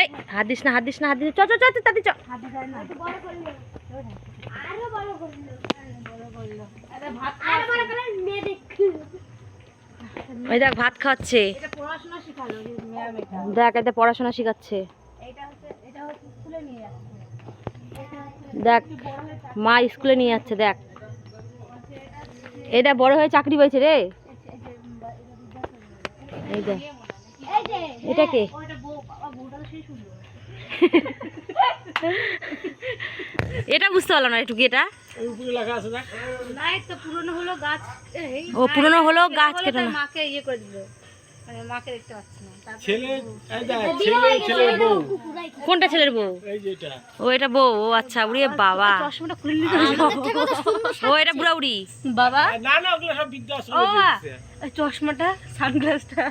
এই, হাত দিস না, হাত দিস না, হাত দিস চ চ চ তাড়াতাড়ি চ। এটা ওই দেখ, ভাত এটা এটা দেখ, এতে পড়াশোনা শেখাচ্ছে। এটা এটা দেখ, মা স্কুলে নিয়ে যাচ্ছে, দেখ। এটা এটা বড় হয়ে চাকরি পেয়েছে রে। এটা। এই দেখ। এটা কে ও, এটা বউ বাবা বউটা তো সেই সুন্দর এটা বুঝতে পারলাম না একটু কি এটা? না এই তো পুরনো হলো গাছ ও পুরনো হলো গাছ কেটে না। মাকে ইয়ে করে দিল। মানে মাকে দেখতে পাচ্ছি না। তারপরে ছেলে এই দেখ ছেলে ছেলের বউ। কোনটা ছেলের বউ? ও এটা বউ ও আচ্ছা উড়ি বাবা। চশমাটা খুলে নিতে ও এটা বুড়া উড়ি। বাবা। না না ওগুলো সব চশমাটা সানগ্লাসটা।